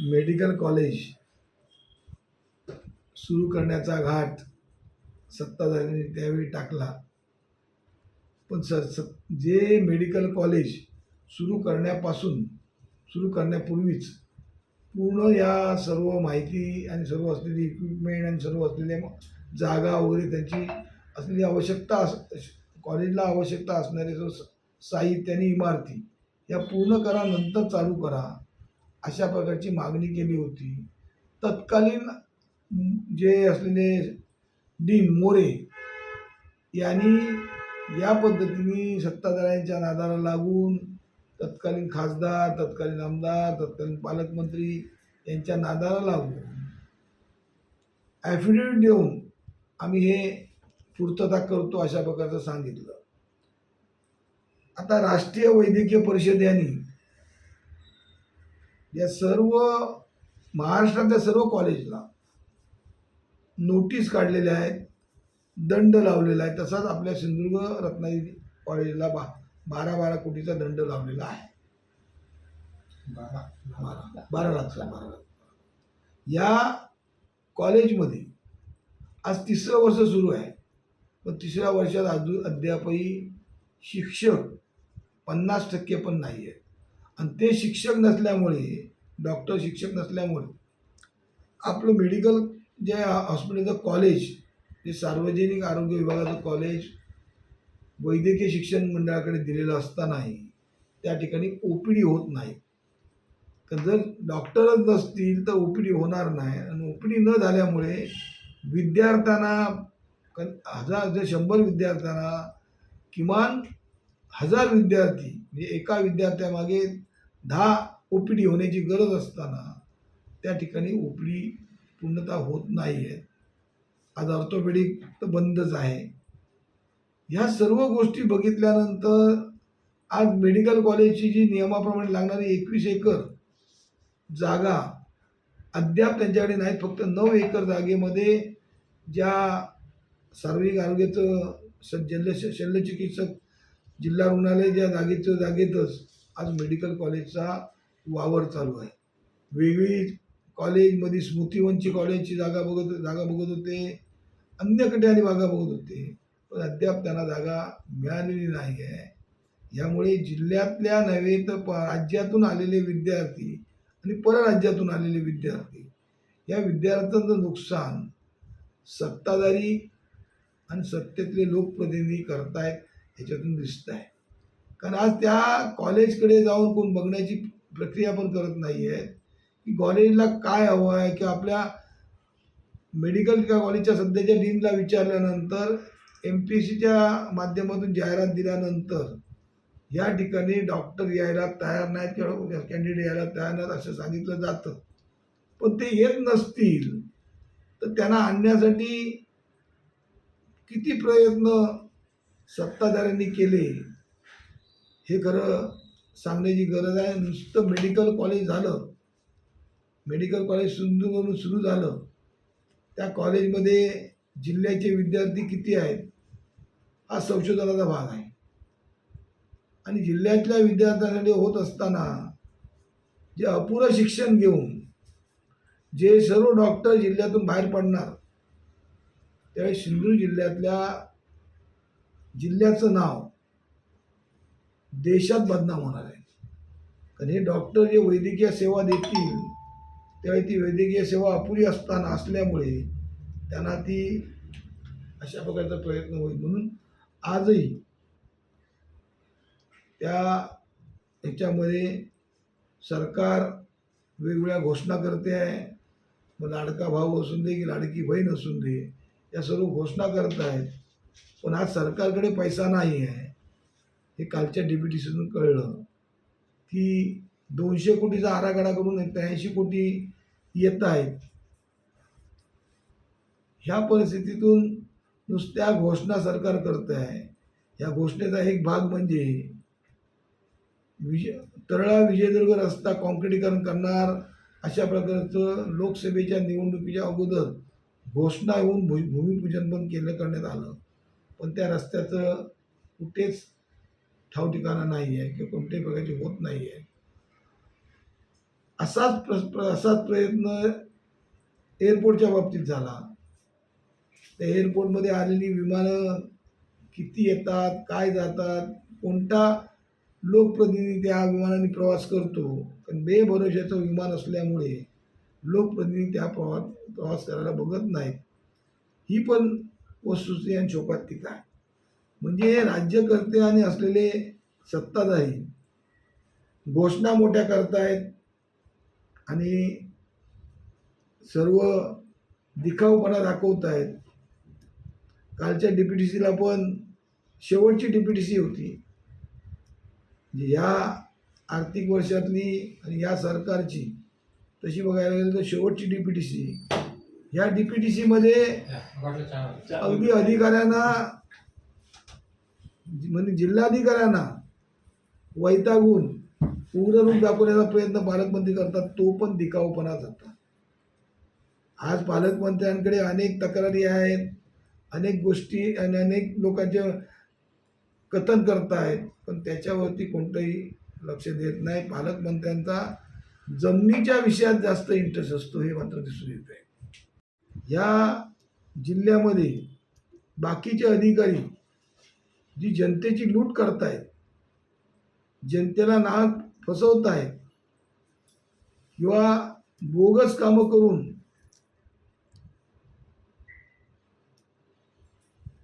Medical college सुरू करण्याचा घाट सत्ताधाऱ्यांनी त्यावेळी टाकला. पण सर स जे मेडिकल कॉलेज सुरू करण्यापासून सुरू करण्यापूर्वीच पूर्ण या सर्व माहिती आणि सर्व असलेली इक्विपमेंट आणि सर्व असलेल्या जागा वगैरे त्यांची असलेली आवश्यकता अस कॉलेजला आवश्यकता असणारे जो स- साहित्य आणि इमारती या पूर्ण करा नंतर चालू करा. अशा प्रकारची मागणी केली होती. तत्कालीन जे असलेले डी मोरे यांनी या पद्धतीने सत्ताधाऱ्यांच्या नादाला लागून तत्कालीन खासदार तत्कालीन आमदार तत्कालीन पालकमंत्री यांच्या नादाला लागून ॲफिडेविट देऊन आम्ही हे पूर्तता करतो अशा प्रकारचं सांगितलं. आता राष्ट्रीय वैद्यकीय परिषद यांनी या सर्व महाराष्ट्रातल्या सर्व कॉलेजला नोटीस काढलेल्या आहेत दंड लावलेला आहे. तसाच आपल्या सिंधुदुर्ग रत्नागिरी कॉलेजला बा बारा बारा कोटीचा दंड लावलेला आहे. बारा बारा लाख बारा लाख. या कॉलेजमध्ये आज तिसरं वर्ष सुरू आहे. पण तिसऱ्या वर्षात अजून अद्यापही शिक्षक पन्नास टक्के पण नाही आहेत. आणि ते शिक्षक नसल्यामुळे डॉक्टर शिक्षक नसल्यामुळे आपलं मेडिकल जे हॉस्पिटलचं कॉलेज जे सार्वजनिक आरोग्य विभागाचं कॉलेज वैद्यकीय शिक्षण मंडळाकडे दिलेलं असतानाही त्या ठिकाणी ओ पी डी होत नाही. तर जर डॉक्टरच नसतील तर ओ पी डी होणार नाही. आणि ओ पी डी न झाल्यामुळे विद्यार्थ्यांना हजार जर शंभर विद्यार्थ्यांना किमान हजार विद्यार्थी म्हणजे एका विद्यार्थ्यामागे दहा ओ पी डी होण्याची गरज असताना त्या ठिकाणी ओ पी डी पूर्णतः होत नाही आहे आज ऑर्थोपेडिक तर बंदच आहे. ह्या सर्व गोष्टी बघितल्यानंतर आज मेडिकल कॉलेजची जी नियमाप्रमाणे लागणारी एकवीस एकर जागा अद्याप त्यांच्याकडे नाहीत फक्त नऊ एकर जागेमध्ये ज्या सार्वजनिक आरोग्याचं स जल्य शल्यचिकित्सक जिल्हा रुग्णालय ज्या जागेचं जागेतच आज मेडिकल कॉलेजचा वावर चालू आहे. वेगळी कॉलेजमध्ये स्मृतिवनची कॉलेजची जागा बघत जागा बघत होते. अन्य कट्याने जागा बघत होते. पण अद्याप त्यांना जागा मिळालेली नाही आहे. यामुळे जिल्ह्यातल्या नव्हे तर प राज्यातून आलेले विद्यार्थी आणि परराज्यातून आलेले विद्यार्थी या विद्यार्थ्यांचं नुकसान सत्ताधारी आणि सत्तेतले लोकप्रतिनिधी करतायत ह्याच्यातून दिसत आहे. कारण आज त्या कॉलेजकडे जाऊन कोण बघण्याची प्रक्रिया पण करत नाही आहे की कॉलेजला काय हवं आहे किंवा आपल्या मेडिकल किंवा कॉलेजच्या सध्याच्या डीनला विचारल्यानंतर एम पी सीच्या माध्यमातून जाहिरात दिल्यानंतर या ठिकाणी डॉक्टर यायला तयार नाहीत किंवा कॅन्डिडेट यायला तयार नाहीत असं सांगितलं जातं. पण ते येत नसतील तर त्यांना आणण्यासाठी किती प्रयत्न सत्ताधाऱ्यांनी केले. हे खरं सांगण्याची गरज आहे. नुसतं मेडिकल कॉलेज झालं. मेडिकल कॉलेज सिंधुदुर्गवरून सुरू झालं. त्या कॉलेजमध्ये जिल्ह्याचे विद्यार्थी किती आहेत? हा संशोधनाचा भाग आहे. आणि जिल्ह्यातल्या विद्यार्थ्यांसाठी होत असताना जे अपुरं शिक्षण घेऊन जे सर्व डॉक्टर जिल्ह्यातून बाहेर पडणार त्यावेळी सिंधुदुर्ग जिल्ह्यातल्या जिल्ह्याचं नाव देशात बदनाम होणार आहे. कारण हे डॉक्टर जे वैद्यकीय सेवा देतील त्यावेळी ती वैद्यकीय सेवा अपुरी असताना असल्यामुळे त्यांना ती अशा प्रकारचा प्रयत्न होईल. म्हणून आजही त्या ह्याच्यामध्ये सरकार वेगवेगळ्या घोषणा करते आहे. मग लाडका भाऊ असून दे की लाडकी बहीण असून दे या सर्व घोषणा करत आहेत. पण आज सरकारकडे पैसा नाही आहे. हे कालच्या डेप्युटेशनून कळलं की दोनशे कोटीचा आराखडा करून त्र्याऐंशी कोटी येत आहेत. ह्या परिस्थितीतून नुसत्या घोषणा सरकार करत आहे. या घोषणेचा एक भाग म्हणजे विजय तरळा विजयदुर्ग रस्ता कॉन्क्रिटीकरण करणार अशा प्रकारचं लोकसभेच्या निवडणुकीच्या अगोदर घोषणा होऊन भू भूमिपूजन पण केलं करण्यात आलं. पण त्या रस्त्याचं कुठेच ठाव ठिकाणा नाही आहे किंवा कोणत्याही प्रकारची होत नाही आहे असाच प्र प्र- असाच प्रयत्न एअरपोर्टच्या बाबतीत झाला. त्या एअरपोर्टमध्ये आलेली विमानं किती येतात काय जातात कोणता लोकप्रतिनिधी त्या विमानाने प्रवास करतो पण बेभरोशाचं विमान असल्यामुळे लोकप्रतिनिधी त्या प्रवास प्रवास करायला बघत नाहीत. ही पण वस्तुस्थिती आणि शोकात्मिका आहे म्हणजे राज्यकर्ते आणि असलेले सत्ताधारी घोषणा मोठ्या करतायत आणि सर्व दिखाऊपणा दाखवत आहेत कालच्या डी पी टी सीला पण शेवटची डी पी टी सी होती म्हणजे या आर्थिक वर्षातली आणि या सरकारची तशी बघायला गेलं तर शेवटची डी पी टी सी ह्या डी पी टी सीमध्ये अगदी अधिकाऱ्यांना म्हणजे जिल्हाधिकाऱ्यांना वैतागून उग्र रूप दाखवण्याचा प्रयत्न पालकमंत्री करतात तो पण दिखाऊपणा जातात आज पालकमंत्र्यांकडे अनेक तक्रारी आहेत अनेक गोष्टी आणि अनेक लोकांचे कथन करतायत पण त्याच्यावरती कोणतंही लक्ष देत नाही. पालकमंत्र्यांचा जमिनीच्या विषयात जास्त इंटरेस्ट असतो हे मात्र दिसून येत आहे या जिल्ह्यामध्ये बाकीचे अधिकारी जी जनतेची लूट करतायत जनतेला नाहक फसवत आहेत किंवा बोगस कामं करून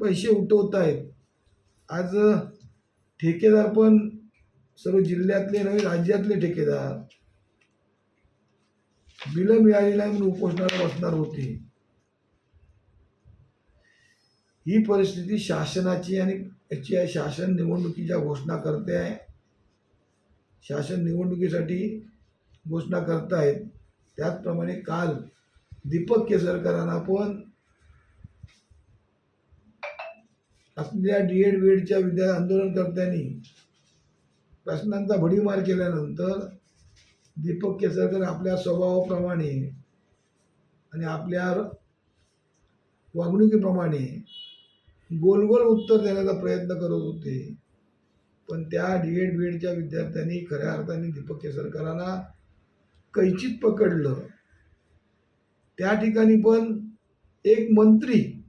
पैसे उठवत आहेत आज ठेकेदार पण सर्व जिल्ह्यातले नव्हे राज्यातले ठेकेदार बिलं मिळाली नाही म्हणून उपोषणाला बसणार होते. ही परिस्थिती शासनाची आणि याची आहे शासन निवडणुकीच्या घोषणा करते आहे. शासन निवडणुकीसाठी घोषणा करतायत. त्याचप्रमाणे काल दीपक केसरकरांना पण असलेल्या डी एड वेडच्या विद्या आंदोलनकर्त्यांनी प्रश्नांचा भडीमार केल्यानंतर दीपक केसरकर आपल्या स्वभावाप्रमाणे आणि आपल्या वागणुकीप्रमाणे गोल गोल उत्तर देण्याचा प्रयत्न करत होते. पण त्या डी एड बी एडच्या विद्यार्थ्यांनी खऱ्या अर्थाने दीपक केसरकरांना कैचित पकडलं. त्या ठिकाणी पण एक मंत्री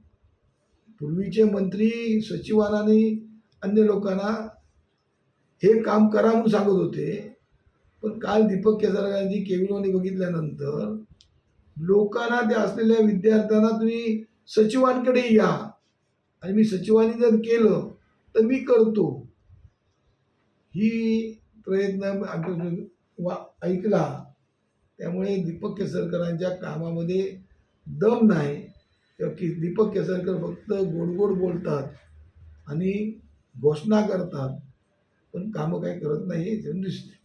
पूर्वीचे मंत्री सचिवांनी अन्य लोकांना हे काम करा म्हणून सांगत होते. पण काल दीपक केसरकरांची केविलवाणी बघितल्यानंतर लोकांना त्या असलेल्या विद्यार्थ्यांना तुम्ही सचिवांकडे या. आणि मी सचिवांनी जर केलं तर मी करतो. ही प्रयत्न वा ऐकला. त्यामुळे दीपक केसरकरांच्या कामामध्ये दम नाही. किंवा की दीपक केसरकर फक्त गोड गोड बोलतात आणि घोषणा करतात. पण कामं काही करत नाही हे दिसते